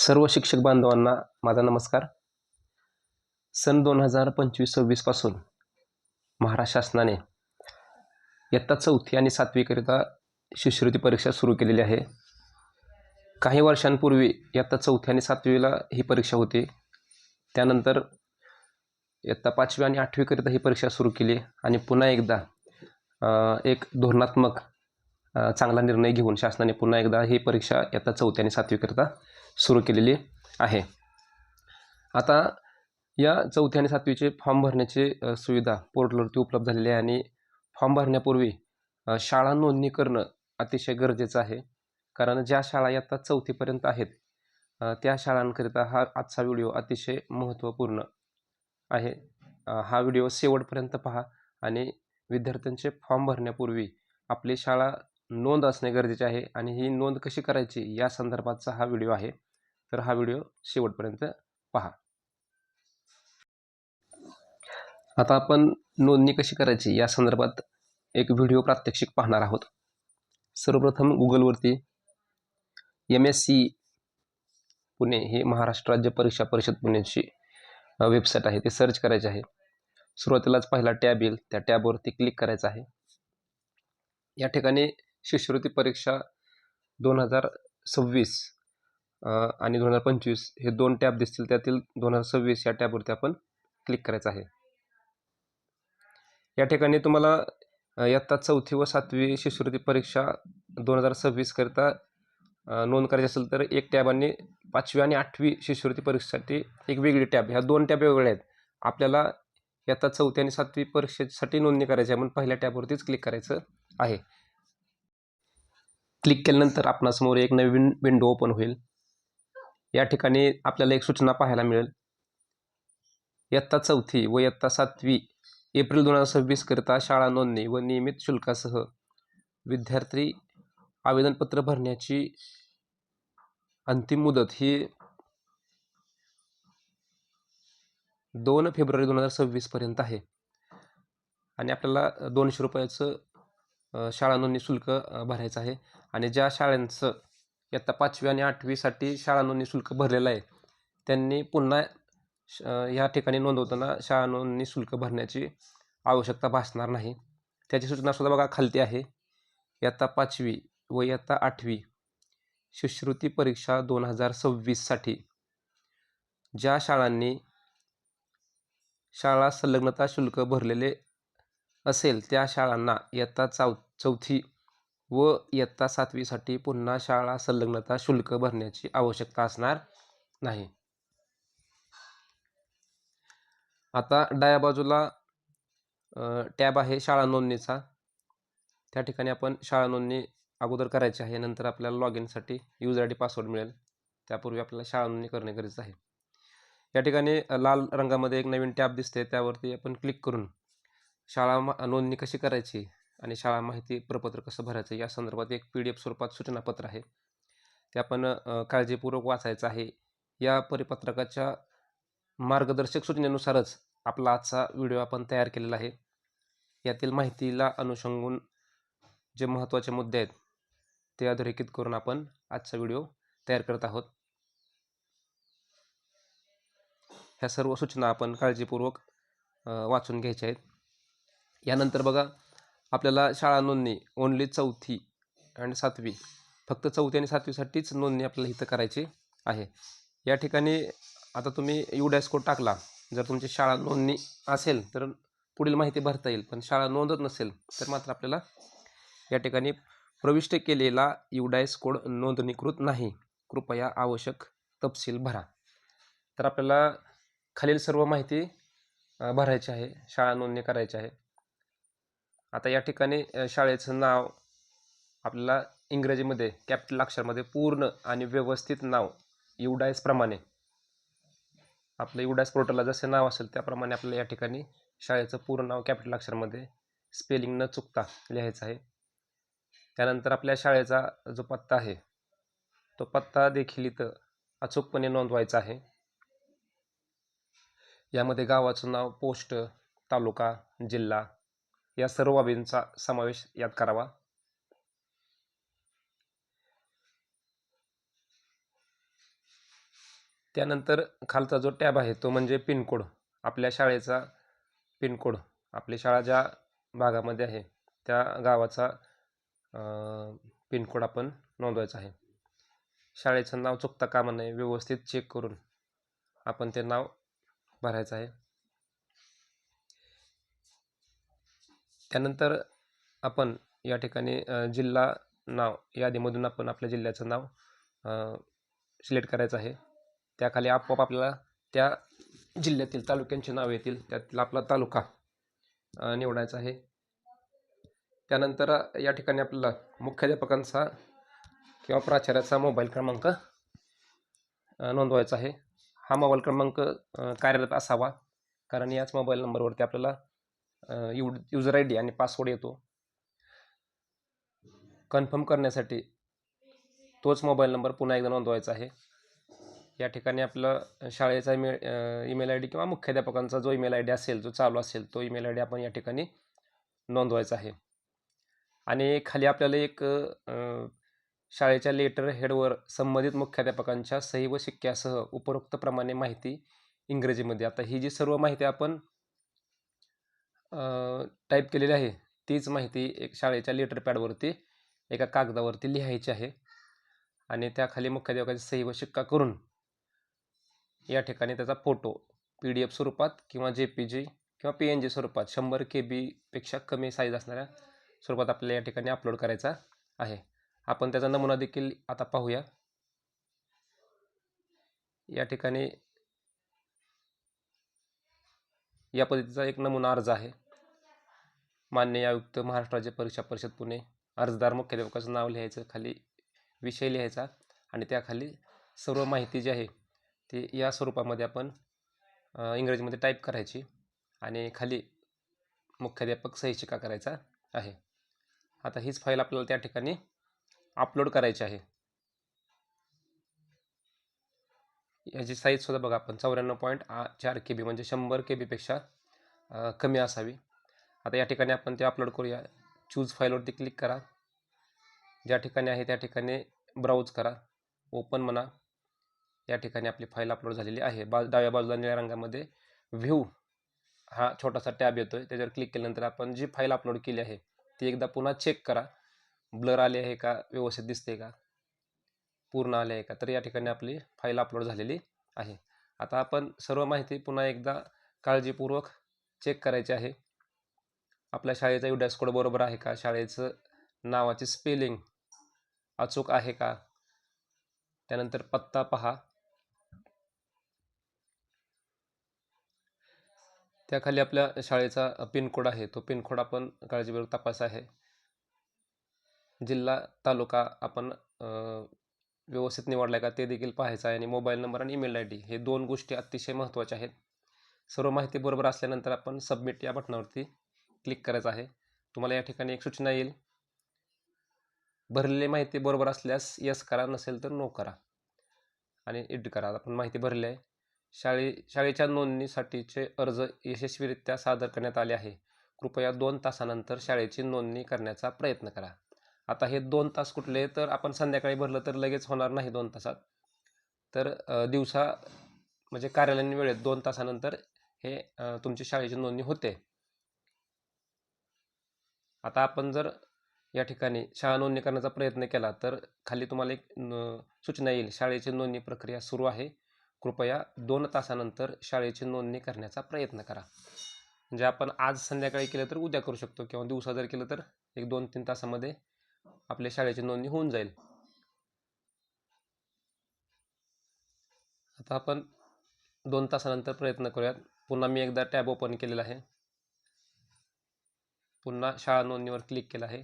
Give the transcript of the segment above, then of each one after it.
सर्व शिक्षक बांधवांना माझा नमस्कार. सन दोन हजार पंचवीस सव्वीसपासून महाराष्ट्र शासनाने इयत्ता चौथी आणि सातवीकरिता शिष्यवृत्ती परीक्षा सुरू केलेली आहे. काही वर्षांपूर्वी इयत्ता चौथी आणि सातवीला ही परीक्षा होती. त्यानंतर इयत्ता पाचवी आणि आठवीकरिता ही परीक्षा सुरू केली आणि पुन्हा एकदा एक धोरणात्मक चांगला निर्णय घेऊन शासनाने पुन्हा एकदा ही परीक्षा इयत्ता चौथी आणि सातवीकरिता सुरू केलेली आहे. आता या चौथी आणि सातवीचे फॉर्म भरण्याची सुविधा पोर्टलवरती उपलब्ध झालेली आहे आणि फॉर्म भरण्यापूर्वी शाळा नोंदणी करणं अतिशय गरजेचं आहे. कारण ज्या शाळा आता चौथीपर्यंत आहेत त्या शाळांकरिता हा आजचा व्हिडिओ अतिशय महत्त्वपूर्ण आहे. हा व्हिडिओ शेवटपर्यंत पहा आणि विद्यार्थ्यांचे फॉर्म भरण्यापूर्वी आपली शाळा नोंद असणे गरजेचे आहे आणि ही नोंद कशी करायची या संदर्भातचा हा व्हिडिओ आहे. तर हा व्हिडिओ शेवटपर्यंत पहा. आता आपण नोंदणी कशी करायची या संदर्भात एक व्हिडिओ प्रात्यक्षिक पाहणार आहोत. सर्वप्रथम गुगलवरती एम एस सी पुणे हे महाराष्ट्र राज्य परीक्षा परिषद पुण्याची वेबसाईट आहे. ते सर्च करायचे आहे. सुरुवातीलाच पहिला टॅब येईल. त्या टॅबवरती क्लिक करायचं आहे. या ठिकाणी शिष्यवृत्ती परीक्षा दोन हजार सव्वीस आणि दोन हजार पंचवीस हे दोन टॅब दिसतील त्यातील दोन हजार सव्वीस या टॅबवरती आपण क्लिक करायचं आहे. या ठिकाणी तुम्हाला इयत्ता चौथी व सातवी शिष्यवृत्ती परीक्षा दोन हजार सव्वीसकरिता नोंद करायची असेल तर एक टॅब आणि पाचवी आणि आठवी शिष्यवृत्ती परीक्षेसाठी एक वेगळी टॅब. ह्या दोन टॅब वेगळ्या आहेत. आपल्याला इयत्ता चौथी आणि सातवी परीक्षेसाठी नोंदणी करायची आहे म्हणून पहिल्या टॅबवरतीच क्लिक करायचं आहे. क्लिक केल्यानंतर आपणासमोर एक नवीन विंडो ओपन होईल. या ठिकाणी आपल्याला एक सूचना पाहायला मिळेल. इयत्ता चौथी व इयत्ता सातवी एप्रिल दोन हजार सव्वीसकरिता शाळा नोंदणी व नियमित शुल्कासह विद्यार्थी आवेदनपत्र भरण्याची अंतिम मुदत ही दोन फेब्रुवारी दोन हजार सव्वीसपर्यंत आहे. आणि आपल्याला दोनशे रुपयाचं शाळा नोंदणी शुल्क भरायचं आहे. आणि ज्या शाळांचं इयत्ता पाचवी आणि आठवीसाठी शाळा नोंदणी शुल्क भरलेलं आहे त्यांनी पुन्हा श- या ठिकाणी नोंदवताना शाळा नोंदणी शुल्क भरण्याची आवश्यकता भासणार नाही. त्याची सूचनासुद्धा बघा खालती आहे. इयत्ता पाचवी व इयत्ता आठवी शिष्यवृत्ती परीक्षा दोन हजार सव्वीससाठी ज्या शाळांनी शाळा संलग्नता शुल्क भरलेले असेल त्या शाळांना इयत्ता चौ चौथी व इयत्ता सातवीसाठी पुन्हा शाळा संलग्नता शुल्क भरण्याची आवश्यकता असणार नाही. आता डाव्या बाजूला टॅब आहे शाळा नोंदणीचा. त्या ठिकाणी आपण शाळा नोंदणी अगोदर करायची आहे. नंतर आपल्याला लॉग इनसाठी यूजर आय डी पासवर्ड मिळेल. त्यापूर्वी आपल्याला शाळा नोंदणी करणे गरजेचं आहे. या ठिकाणी लाल रंगामध्ये एक नवीन टॅब दिसते त्यावरती आपण क्लिक करून शाळा मा- नोंदणी कशी करायची? आणि शाळा माहिती प्रपत्र कसं भरायचं या संदर्भात एक पी डी एफ स्वरूपात सूचनापत्र आहे. ते आपण काळजीपूर्वक वाचायचं आहे. या परिपत्रकाच्या मार्गदर्शक सूचनेनुसारच आपला आजचा व्हिडिओ आपण तयार केलेला आहे. यातील माहितीला अनुषंगून जे महत्त्वाचे मुद्दे आहेत ते अधोरेखित करून आपण आजचा व्हिडिओ तयार करत आहोत. ह्या सर्व सूचना आपण काळजीपूर्वक वाचून घ्यायच्या आहेत. यानंतर बघा आपल्याला शाळा नोंदणी ओनली चौथी आणि सातवी. फक्त चौथी आणि सातवीसाठीच नोंदणी आपल्याला इथं करायची आहे. या ठिकाणी आता तुम्ही यू डॅश कोड टाकला. जर तुमची शाळा नोंदणी असेल तर पुढील माहिती भरता येईल. पण शाळा नोंदत नसेल तर मात्र आपल्याला या ठिकाणी प्रविष्ट केलेला युडायस कोड नोंदणीकृत नाही. कृपया आवश्यक तपशील भरा. तर आपल्याला खालील सर्व माहिती भरायची आहे. शाळा नोंदणी करायची आहे. आता या ठिकाणी शाळेचं नाव आपल्याला इंग्रजीमध्ये कॅपिटल अक्षरमध्ये पूर्ण आणि व्यवस्थित नाव युडायसप्रमाणे आपलं युडायस पोर्टलला जसं नाव असेल त्याप्रमाणे आपल्याला या ठिकाणी शाळेचं पूर्ण नाव कॅपिटल अक्षरमध्ये स्पेलिंग न चुकता लिहायचं आहे. त्यानंतर आपल्या शाळेचा जो पत्ता आहे तो पत्ता देखील इथं अचूकपणे नोंदवायचा आहे. यामध्ये गावाचं नाव पोस्ट तालुका जिल्हा या सर्व बाबींचा समावेश यात करावा. त्यानंतर खालचा जो टॅब आहे तो म्हणजे पिनकोड. आपल्या शाळेचा पिनकोड. आपली शाळा ज्या भागामध्ये आहे त्या गावाचा पिनकोड आपण नोंदवायचा आहे. शाळेचं नाव चुकता कामा नये व्यवस्थित चेक करून आपण ते नाव भरायचं आहे. त्यानंतर आपण या ठिकाणी जिल्हा नाव यादीमधून आपण आपल्या जिल्ह्याचं नाव सिलेक्ट करायचं आहे. त्याखाली आपोआप आपल्याला त्या जिल्ह्यातील तालुक्यांची नाव येतील. त्यातला आपला तालुका निवडायचा आहे. त्यानंतर या ठिकाणी आपल्याला मुख्याध्यापकांचा किंवा प्राचार्याचा मोबाईल क्रमांक नोंदवायचा आहे. हा मोबाईल क्रमांक कार्यरत असावा. कारण याच मोबाईल नंबरवरती आपल्याला यू युजर आय डी आणि पासवर्ड येतो. कन्फर्म करण्यासाठी तोच मोबाईल नंबर पुन्हा एकदा नोंदवायचा आहे. या ठिकाणी आपलं शाळेचा ईमेल ईमेल आय डी किंवा मुख्याध्यापकांचा जो ईमेल आय डी असेल जो चालू असेल तो ईमेल आय डी आपण या ठिकाणी नोंदवायचा आहे. आणि खाली आपल्याला एक शाळेच्या लेटर हेडवर संबंधित मुख्याध्यापकांच्या सही व शिक्क्यासह उपरोक्तप्रमाणे माहिती इंग्रजीमध्ये. आता ही जी सर्व माहिती आपण टाईप केलेली आहे. तीच माहिती एक शाळेच्या लेटर पॅडवरती एका कागदावरती लिहायची आहे. आणि त्याखाली मुख्याध्यापकाची सही व शिक्का करून या ठिकाणी त्याचा फोटो पी डी एफ स्वरूपात किंवा जे पी जी किंवा पी एन जी स्वरूपात शंभर के बीपेक्षा कमी साईज असणाऱ्या स्वरूपात आपल्याला या ठिकाणी अपलोड करायचा आहे. आपण त्याचा नमुना देखील आता पाहूया. या ठिकाणी या पद्धतीचा एक नमुना अर्ज आहे. मान्य आयुक्त महाराष्ट्र राज्य परीक्षा परिषद पुणे. अर्जदार मुख्याध्यापकाचं नाव लिहायचं खाली विषय लिहायचा आणि त्याखाली सर्व माहिती जी आहे ती या स्वरूपामध्ये आपण इंग्रजीमध्ये टाईप करायची आणि खाली मुख्याध्यापक सही करायचा आहे. आता हीच फाईल आपल्याला त्या ठिकाणी अपलोड करायची आहे. याची साईजसुद्धा बघा आपण चौऱ्याण्णव पॉईंट चार के बी म्हणजे शंभर के बीपेक्षा कमी असावी. आता या ठिकाणी आपण ते अपलोड करूया. चूज फाईलवरती क्लिक करा. ज्या ठिकाणी आहे त्या ठिकाणी ब्राउज करा. ओपन म्हणा. या ठिकाणी आपली फाईल अपलोड झालेली आहे. बा डाव्या बाजूला निळ्या रंगामध्ये व्ह्यू हा छोटासा टॅब येतो आहे त्याच्यावर क्लिक केल्यानंतर आपण जी फाईल अपलोड केली आहे ती एकदा पुन्हा चेक करा. ब्लर आले आहे का? व्यवस्थित दिसते का? पूर्ण आले आहे का? तर या ठिकाणी आपली फाईल अपलोड झालेली आहे. आता आपण सर्व माहिती पुन्हा एकदा काळजीपूर्वक चेक करायची आहे. आपल्या शाळेचा युडॅस कोड बरोबर आहे का? शाळेचं नावाची स्पेलिंग अचूक आहे का? त्यानंतर पत्ता पहा. त्याखाली आपल्या शाळेचा पिनकोड आहे. तो पिनकोड आपण काळजीपूर्वक तपास आहे. जिल्हा तालुका आपण व्यवस्थित निवडला आहे का ते देखील पाहायचं आहे. आणि मोबाईल नंबर आणि ईमेल आय डी हे दोन गोष्टी अतिशय महत्त्वाच्या आहेत. सर्व माहिती बरोबर असल्यानंतर आपण सबमिट या बटनावरती क्लिक करायचं आहे. तुम्हाला या ठिकाणी एक सूचना येईल. भरलेली माहिती बरोबर असल्यास यस करा नसेल तर नो करा. आणि एड करा. आपण माहिती भरली आहे. शाळे शाळेच्या नोंदणीसाठीचे अर्ज यशस्वीरित्या सादर करण्यात आले आहे. कृपया दोन तासानंतर शाळेची नोंदणी करण्याचा प्रयत्न करा. आता हे दोन तास कुठले तर आपण संध्याकाळी भरलं तर लगेच होणार नाही दोन तासात. तर दिवसा म्हणजे कार्यालयीन वेळेत दोन तासानंतर हे तुमची शाळेची नोंदणी होते. आता आपण जर या ठिकाणी शाळा नोंदणी करण्याचा प्रयत्न केला तर खाली तुम्हाला एक सूचना येईल. शाळेची नोंदणी प्रक्रिया सुरू आहे. कृपया दोन तासानंतर शाळेची नोंदणी करण्याचा प्रयत्न करा. म्हणजे आपण आज संध्याकाळी केलं तर उद्या करू शकतो किंवा दिवसा जर केलं तर एक दोन तीन तासामध्ये आपल्या शाळेची नोंदणी होऊन जाईल. आता आपण दोन तासानंतर प्रयत्न करूयात. पुन्हा मी एकदा टॅब ओपन केलेला आहे. पुन्हा शाळा नोंदणीवर क्लिक केलं आहे.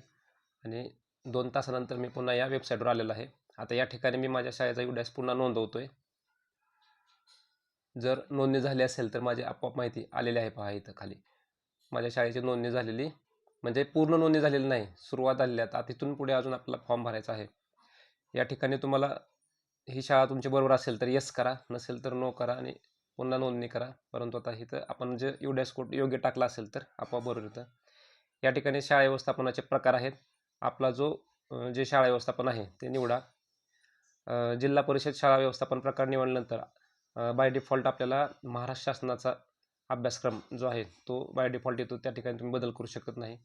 आणि दोन तासानंतर मी पुन्हा या वेबसाईटवर आलेलो आहे. आता या ठिकाणी मी माझ्या शाळेचा युडॅस पुन्हा नोंदवतो आहे जर नोंदणी झाली असेल तर माझी आपोआप माहिती आलेली आहे पहा इथं खाली. माझ्या शाळेची नोंदणी झालेली म्हणजे पूर्ण नोंदणी झालेली नाही. सुरुवात झालेली आहे. आता तिथून पुढे अजून आपला फॉर्म भरायचा आहे. या ठिकाणी तुम्हाला ही शाळा तुमची बरोबर असेल तर येस करा. नसेल तर नो करा आणि पुन्हा नोंदणी करा. परंतु आता इथं आपण जे युडॅस कोड योग्य टाकला असेल तर आपोआप बरोबर येतं. या ठिकाणी शाळा व्यवस्थापनाचे प्रकार आहेत. आपला जो जे शाळा व्यवस्थापन आहे ते निवडा. जिल्हा परिषद शाळा व्यवस्थापन प्रकार निवडल्यानंतर बाय डिफॉल्ट आपल्याला महाराष्ट्र शासनाचा अभ्यासक्रम जो आहे तो बाय डिफॉल्ट येतो. त्या ठिकाणी तुम्ही बदल करू शकत नाही.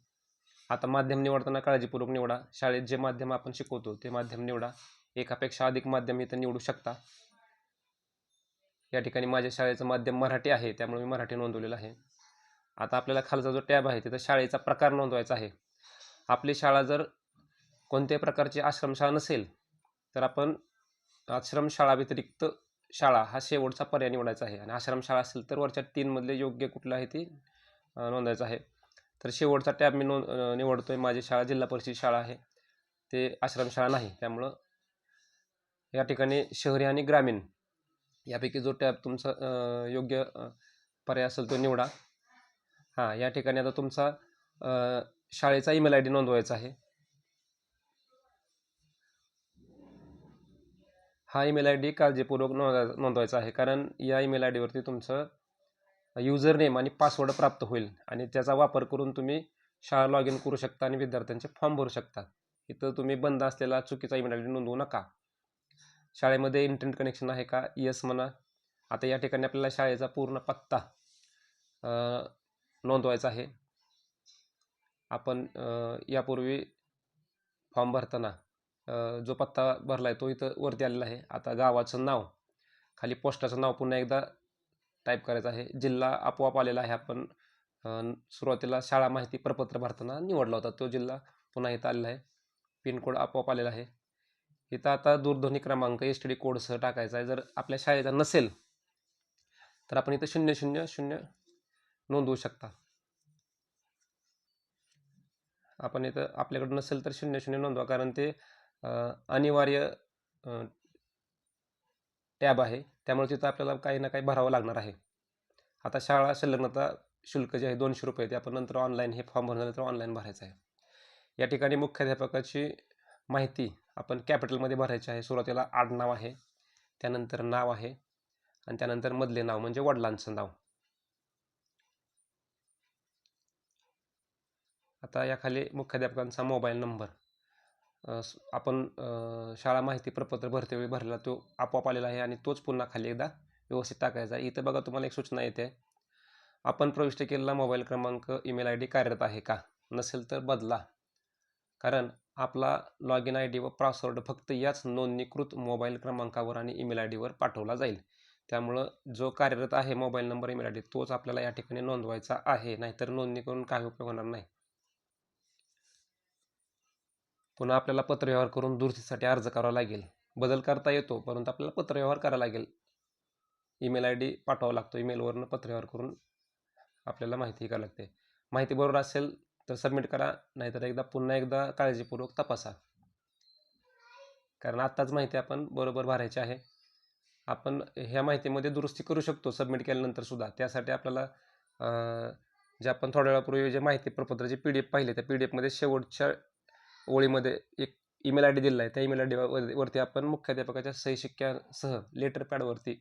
आता माध्यम निवडताना काळजीपूर्वक निवडा. शाळेत जे माध्यम आपण शिकवतो ते माध्यम निवडा. एकापेक्षा अधिक माध्यम इथं निवडू शकता. या ठिकाणी माझ्या शाळेचं माध्यम मराठी आहे त्यामुळे मी मराठी नोंदवलेलं आहे. आता आपल्याला खालचा जो टॅब आहे तिथं शाळेचा प्रकार नोंदवायचा आहे. आपली शाळा जर कोणत्याही प्रकारची आश्रमशाळा नसेल तर आपण आश्रमशाळा व्यतिरिक्त शाळा हा शेवटचा पर्याय निवडायचा आहे. आणि आश्रमशाळा असेल तर वरच्या तीनमधले योग्य कुठलं आहे ती नोंदायचं आहे. तर शेवटचा टॅब मी नोंद निवडतो आहे माझी शाळा जिल्हा परिषद शाळा आहे. ते आश्रमशाळा नाही. त्यामुळं या ठिकाणी शहरी आणि ग्रामीण यापैकी जो टॅब तुमचा योग्य पर्याय असेल तो निवडा. हां या ठिकाणी आता तुमचा शाळेचा ईमेल आय डी नोंदवायचा आहे. हा ईमेल आय डी काळजीपूर्वक नोंदा नोंदवायचा आहे. कारण या ईमेल आय डीवरती तुमचं युजर नेम आणि पासवर्ड प्राप्त होईल. आणि त्याचा वापर करून तुम्ही शाळा लॉग इन करू शकता आणि विद्यार्थ्यांचे फॉर्म भरू शकता. इथं तुम्ही बंद असलेला चुकीचा ईमेल आय डी नोंदवू नका. शाळेमध्ये इंटरनेट कनेक्शन आहे का? येस म्हणा. आता या ठिकाणी आपल्याला शाळेचा पूर्ण पत्ता नोंदवायचा आहे. आपण यापूर्वी फॉर्म भरताना जो पत्ता भरला आहे तो इथं वरती आलेला आहे. आता गावाचं नाव खाली पोस्टाचं नाव पुन्हा एकदा टाईप करायचं आहे. जिल्हा आपोआप आलेला आहे. आपण सुरुवातीला शाळा माहिती प्रपत्र भरताना निवडला होता. तो जिल्हा पुन्हा इथं आलेला आहे. पिनकोड आपोआप आलेला आहे. इथं आता दूरध्वनी क्रमांक एस टी डी कोडसह टाकायचा आहे. जर आपल्या शाळेचा नसेल तर आपण इथं शून्य शून्य शून्य नोंदवू शकता. आपण इथं आपल्याकडे नसेल तर शून्य शून्य नोंदवा. कारण ते अनिवार्य टॅब आहे. त्यामुळे तिथं आपल्याला काही ना काही भरावं लागणार आहे. आता शाळा संलग्नता शुल्क जे आहे दोनशे रुपये ते आपण नंतर ऑनलाईन हे फॉर्म भरलं तर ऑनलाईन भरायचं आहे. या ठिकाणी मुख्याध्यापकाची माहिती आपण कॅपिटलमध्ये भरायची आहे. सुरुवातीला आडनाव आहे त्यानंतर नाव आहे आणि त्यानंतर मधले नाव म्हणजे वडिलांचं नाव. आता याखाली मुख्याध्यापकांचा मोबाईल नंबर आपण शाळा माहिती प्रपत्र भरतेवेळी भरलेला तो आपोआप आलेला आहे आणि तोच पुन्हा खाली एकदा व्यवस्थित टाकायचा आहे. इथं बघा तुम्हाला एक सूचना येते. आपण प्रविष्ट केलेला मोबाईल क्रमांक ईमेल आय डी कार्यरत आहे का? नसेल तर बदला. कारण आपला लॉग इन आय डी व पासवर्ड फक्त याच नोंदणीकृत मोबाईल क्रमांकावर आणि ईमेल आय डीवर पाठवला जाईल. त्यामुळं जो कार्यरत आहे mobile number email I D तोच आपल्याला या ठिकाणी नोंदवायचा आहे. नाहीतर नोंदणी करून काही उपयोग होणार नाही. पुन्हा आपल्याला पत्रव्यवहार करून दुरुस्तीसाठी अर्ज करावा लागेल. बदल करता येतो परंतु आपल्याला पत्रव्यवहार करावा लागेल. ईमेल आय डी पाठवावा लागतो. ईमेलवरनं पत्रव्यवहार करून आपल्याला माहिती करावी लागते. माहिती बरोबर असेल तर सबमिट करा नाहीतर एकदा पुन्हा एकदा काळजीपूर्वक तपासा. कारण आत्ताच माहिती आपण बरोबर भरायची आहे. आपण ह्या माहितीमध्ये दुरुस्ती करू शकतो सबमिट केल्यानंतर सुद्धा. त्यासाठी आपल्याला जे आपण थोड्या वेळापूर्वी जे माहिती प्रपत्राचे पी डी एफ पाहिले त्या पी डी एफमध्ये शेवटच्या ओळीमध्ये एक ईमेल आय डी दिला आहे. त्या ईमेल आय डी वरती आपण मुख्याध्यापकाच्या सही शिक्क्यासह लेटर पॅडवरती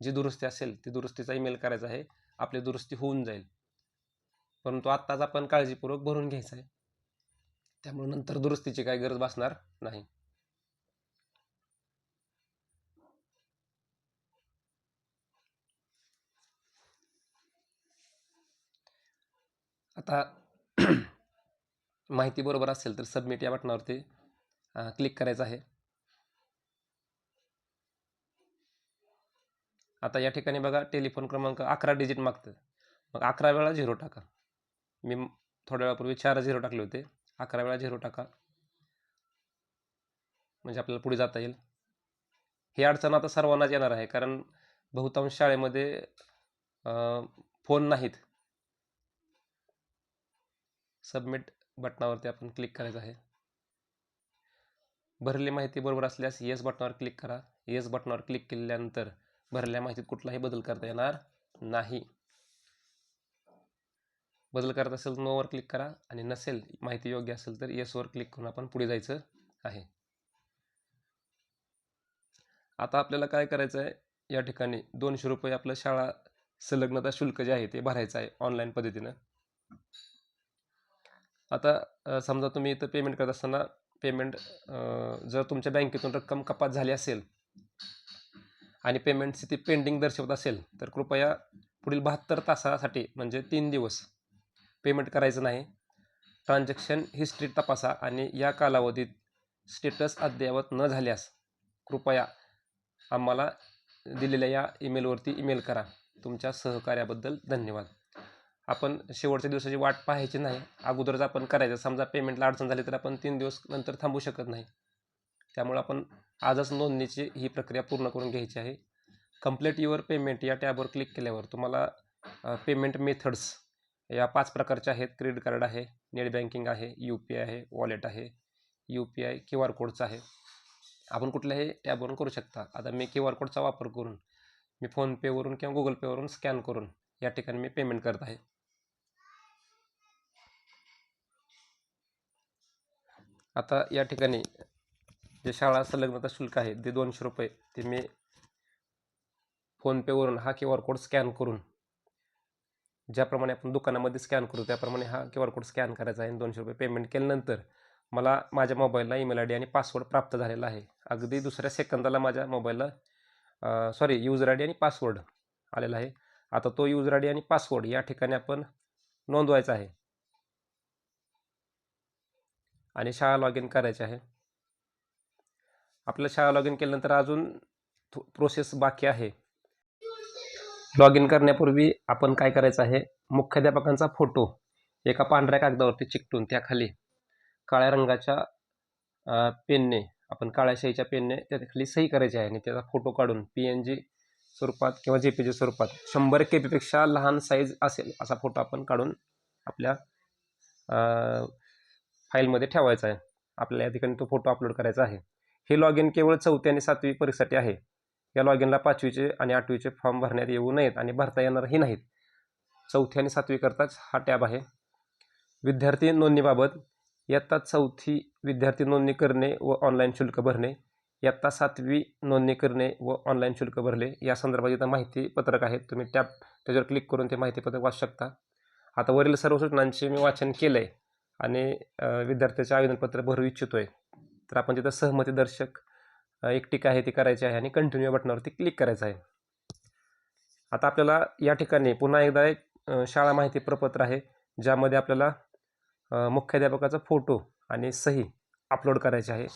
जी दुरुस्ती असेल ती दुरुस्तीचा ईमेल करायचा आहे. आपली दुरुस्ती होऊन जाईल. परंतु आत्ताच आपण काळजीपूर्वक भरून घ्यायचं आहे. त्यामुळे नंतर दुरुस्तीची काही गरज भासणार नाही. आता माहिती बरोबर असेल तर सबमिट या बटनावरती क्लिक करायचं आहे. आता या ठिकाणी बघा टेलिफोन क्रमांक अकरा डिजिट मागतं. मग अकरा वेळा झिरो टाका. मी थोड्या वेळापूर्वी चार झिरो टाकले होते. अकरा वेळा झिरो टाका. म्हणजे आपल्याला पुढे जाता येईल. ही अडचण आता सर्वांनाच येणार आहे कारण बहुतांश शाळेमध्ये फोन नाहीत. सबमिट बटनावरती आपण क्लिक करायचं आहे. भरलेली माहिती बरोबर असल्यास येस बटणावर क्लिक करा. येस बटणावर क्लिक केल्यानंतर भरलेल्या माहितीत कुठलाही बदल करता येणार नाही. बदल करत असेल तर नोवर क्लिक करा आणि नसेल माहिती योग्य असेल तर येसवर क्लिक करून आपण पुढे जायचं आहे. आता आपल्याला काय करायचं आहे? या ठिकाणी दोनशे रुपये आपलं शाळा संलग्नता शुल्क जे आहे ते भरायचं आहे ऑनलाईन पद्धतीनं. आता समजा तुम्ही इथं पेमेंट करत असताना पेमेंट जर तुमच्या बँकेतून रक्कम कपात झाली असेल आणि पेमेंट स्थिती पेंडिंग दर्शवत असेल तर कृपया पुढील बहात्तर तासासाठी म्हणजे तीन दिवस पेमेंट करायचं नाही. ट्रान्झॅक्शन हिस्ट्री तपासा आणि या कालावधीत स्टेटस अद्ययावत न झाल्यास कृपया आम्हाला दिलेल्या या ईमेलवरती ईमेल करा. तुमच्या सहकार्याबद्दल धन्यवाद. आपण शेवटच्या दिवसाची वाट पाहायची नाही. अगोदरच आपण करायचं. समजा पेमेंटला अडचण झाली तर आपण तीन दिवस नंतर थांबू शकत नाही. त्यामुळे आपण आजच नोंदणीची ही प्रक्रिया पूर्ण करून घ्यायची आहे. कंप्लीट युअर पेमेंट या टॅबवर क्लिक केल्यावर तुम्हाला पेमेंट मेथड्स या पाच प्रकारच्या आहेत. क्रेडिट कार्ड आहे नेट बँकिंग आहे यू पी आय आहे वॉलेट आहे U P I Q R कोडचं आहे. आपण कुठल्याही टॅबवरून करू शकता. आता मी क्यू आर कोडचा वापर करून मी फोनपेवरून किंवा गुगल पेवरून स्कॅन करून या ठिकाणी मी पेमेंट करत आहे. आता या ठिकाणी जे शाळा संलग्नता शुल्क आहे ते दोनशे रुपये. ते मी फोनपेवरून हा क्यू आर कोड स्कॅन करून ज्याप्रमाणे आपण दुकानामध्ये स्कॅन करू त्याप्रमाणे हा क्यू आर कोड स्कॅन करायचा आहे दोनशे रुपये पेमेंट केल्यानंतर मला माझ्या मोबाईलला ईमेल आय डी आणि पासवर्ड प्राप्त झालेला आहे. अगदी दुसऱ्या सेकंदाला माझ्या मोबाईलला सॉरी युजर आय डी आणि पासवर्ड आलेला आहे. आता तो युजर आय डी आणि पासवर्ड या ठिकाणी आपण नोंदवायचा आहे. आणि शाळा लॉग इन करायचे आहे. आपलं शाळा लॉग इन केल्यानंतर अजून प्रोसेस बाकी आहे. लॉग इन करण्यापूर्वी आपण काय करायचं आहे? मुख्याध्यापकांचा फोटो एका पांढऱ्या कागदावरती चिकटून त्याखाली काळ्या रंगाच्या पेनने आपण काळ्या शाईच्या पेनने त्याखाली सही करायची आहे आणि त्याचा फोटो काढून पी एन जी स्वरूपात किंवा जे पी जी स्वरूपात शंभर के बीपेक्षा लहान साईज असेल असा फोटो आपण काढून आपल्या फाईलमध्ये ठेवायचा आहे. आपल्याला या ठिकाणी तो फोटो अपलोड करायचा आहे. हे लॉग इन केवळ चौथी आणि सातवी परीक्षेसाठी आहे. या लॉग इनला पाचवीचे आणि आठवीचे फॉर्म भरण्यात येऊ नयेत आणि भरता येणारही नाहीत. चौथी आणि सातवीकरताच हा टॅब आहे. विद्यार्थी नोंदणीबाबत इयत्ता चौथी विद्यार्थी नोंदणी करणे व ऑनलाईन शुल्क भरणे इयत्ता सातवी नोंदणी करणे व ऑनलाईन शुल्क भरले या संदर्भात इथं माहिती पत्रक आहेत तुम्ही त्या त्याच्यावर क्लिक करून ते माहितीपत्रक वाचू शकता. आता वरील सर्व सूचनांचे मी वाचन केलं आहे आणि विद्यार्थ्याचे आवेदनपत्र भरू इच्छितो आहे तर आपण तिथं सहमतीदर्शक एक टिक आहे ती करायची आहे आणि कंटिन्यू बटनावरती क्लिक करायचं आहे. आता आपल्याला या ठिकाणी पुन्हा एकदा एक शाळा माहिती प्रपत्र आहे ज्यामध्ये आपल्याला मुख्याध्यापकाचा फोटो आणि सही अपलोड करायची आहे.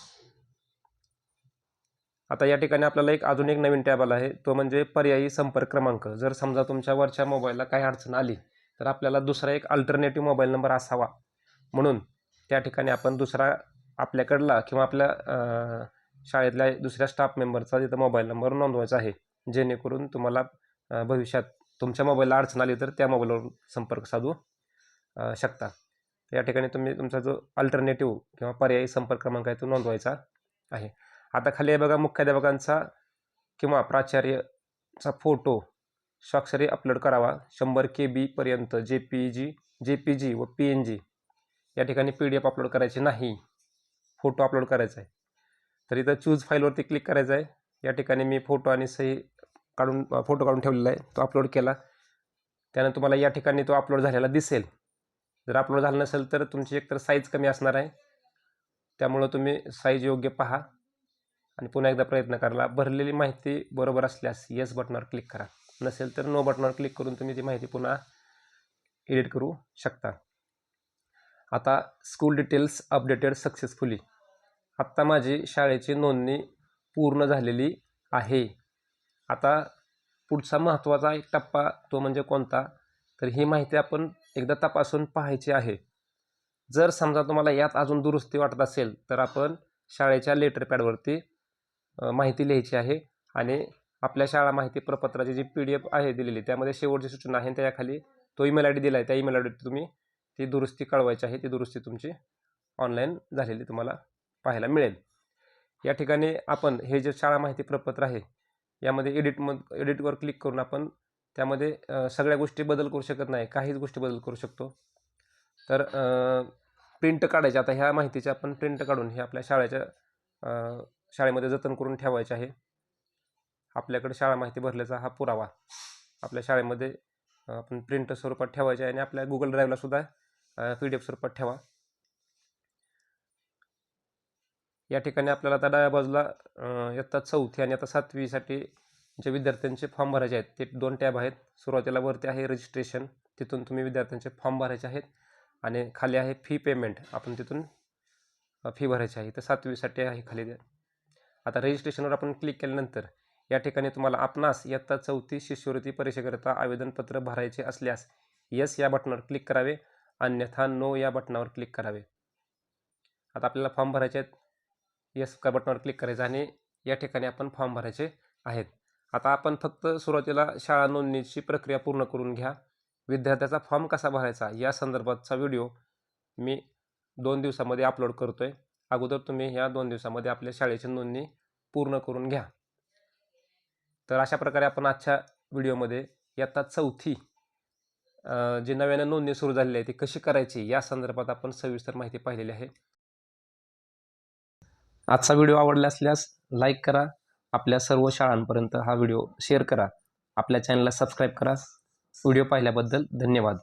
आता या ठिकाणी आपल्याला एक अजून एक नवीन टॅब आला आहे. तो म्हणजे पर्यायी संपर्क क्रमांक. जर समजा तुमच्या वरच्या मोबाईलला काही अडचण आली तर आपल्याला दुसरा एक अल्टरनेटिव्ह मोबाईल नंबर असावा. म्हणून त्या ठिकाणी आपण दुसरा आपल्याकडला किंवा आपल्या शाळेतल्या दुसऱ्या स्टाफ मेंबरचा तिथं मोबाईल नंबर नोंदवायचा आहे. जेणेकरून तुम्हाला भविष्यात तुमच्या मोबाईलला अडचण आली तर त्या मोबाईलवरून संपर्क साधू शकता. या ठिकाणी तुम्ही तुमचा जो अल्टरनेटिव्ह किंवा पर्यायी संपर्क क्रमांक आहे तो नोंदवायचा आहे. आता खाली आहे बघा मुख्याध्यापकांचा किंवा प्राचार्यचा फोटो. स्वाक्षरी अपलोड करावा. शंभर के बीपर्यंत J P G J P G व पी एन जी या ठिकाणी पी डी एफ अपलोड करायची नाही. फोटो अपलोड करायचा आहे. तर इथं चूज फाईलवरती क्लिक करायचं आहे. या ठिकाणी मी फोटो आणि सही काढून फोटो काढून ठेवलेला आहे. तो अपलोड केला. त्यानं तुम्हाला या ठिकाणी तो अपलोड झालेला दिसेल. जर अपलोड झाला नसेल तर तुमची एकतर साईज कमी असणार आहे. त्यामुळं तुम्ही साईज योग्य पहा. आणि पुन्हा एकदा प्रयत्न करा भरलेली माहिती बरोबर असल्यास येस बटनावर क्लिक करा. नसेल तर नो बटनावर क्लिक करून तुम्ही ती माहिती पुन्हा एडिट करू शकता. आता स्कूल डिटेल्स अपडेटेड सक्सेसफुली आत्ता माझी शाळेची नोंदणी पूर्ण झालेली आहे. आता पुढचा महत्त्वाचा एक टप्पा तो म्हणजे कोणता? तर ही माहिती आपण एकदा तपासून पाहायची आहे. जर समजा तुम्हाला यात अजून दुरुस्ती वाटत असेल तर आपण शाळेच्या लेटर पॅडवरती माहिती लिहायची आहे आणि आपल्या शाळा माहिती प्रपत्राची जी पी डी एफ आहे दिलेली त्यामध्ये शेवटची सूचना आहे त्याच्याखाली तो ईमेल आय डी दिला आहे त्या ईमेल आय डी तुम्ही ती दुरुस्ती कळवायची आहे. ती दुरुस्ती तुमची ऑनलाईन झालेली तुम्हाला पाहायला मिळेल. या ठिकाणी आपण हे जे शाळा माहिती प्रपत्र आहे यामध्ये एडिट मग एडिटवर क्लिक करून आपण त्यामध्ये सगळ्या गोष्टी बदल करू शकत नाही. काहीच गोष्टी बदल करू शकतो. तर प्रिंट काढायचे. आता ह्या माहितीचे आपण प्रिंट काढून हे आपल्या शाळेच्या शाळेमध्ये जतन करून ठेवायचे आहे. आपल्याकडे शाळा माहिती भरल्याचा हा पुरावा. आपल्या शाळेमध्ये आपण प्रिंट स्वरूपात ठेवायचे आहे आणि आपल्या गुगल ड्राईव्हला सुद्धा पी डी एफ स्वरूपात ठेवा. या ठिकाणी आपल्याला आता डाव्या बाजूला इयत्ता चौथी आणि आता सातवीसाठी जे विद्यार्थ्यांचे फॉर्म भरायचे आहेत ते दोन टॅब आहेत. सुरुवातीला वरती आहे रजिस्ट्रेशन तिथून तुम्ही विद्यार्थ्यांचे फॉर्म भरायचे आहेत आणि खाली आहे फी पेमेंट आपण तिथून फी भरायची आहे. तर सातवीसाठी आहे खाली. द्या आता रजिस्ट्रेशनवर आपण क्लिक केल्यानंतर या ठिकाणी तुम्हाला आपणास इयत्ता चौथी शिष्यवृत्ती परीक्षेकरिता आवेदनपत्र भरायचे असल्यास यस या बटनावर क्लिक करावे. अन्यथा नो या बटनावर क्लिक करावे. आता आपल्याला फॉर्म भरायचे आहेत. यस का बटनावर क्लिक करायचं आणि या ठिकाणी आपण फॉर्म भरायचे आहेत. आता आपण फक्त सुरुवातीला शाळा नोंदणीची प्रक्रिया पूर्ण करून घ्या. विद्यार्थ्याचा फॉर्म कसा भरायचा या संदर्भातचा व्हिडिओ मी दोन दिवसामध्ये अपलोड करतो आहे अगोदर तुम्ही ह्या दोन दिवसामध्ये आपल्या शाळेची नोंदणी पूर्ण करून घ्या. तर अशा प्रकारे आपण आजच्या व्हिडिओमध्ये इयत्ता चौथी जी नव्यानं नोंदणी सुरू झालेली आहे ती कशी करायची या संदर्भात आपण सविस्तर माहिती पाहिलेली आहे. आजचा व्हिडिओ आवडला असल्यास लाईक करा. आपल्या सर्व शाळांपर्यंत हा व्हिडिओ शेअर करा. आपल्या चॅनलला सबस्क्राईब करा. व्हिडिओ पाहिल्याबद्दल धन्यवाद.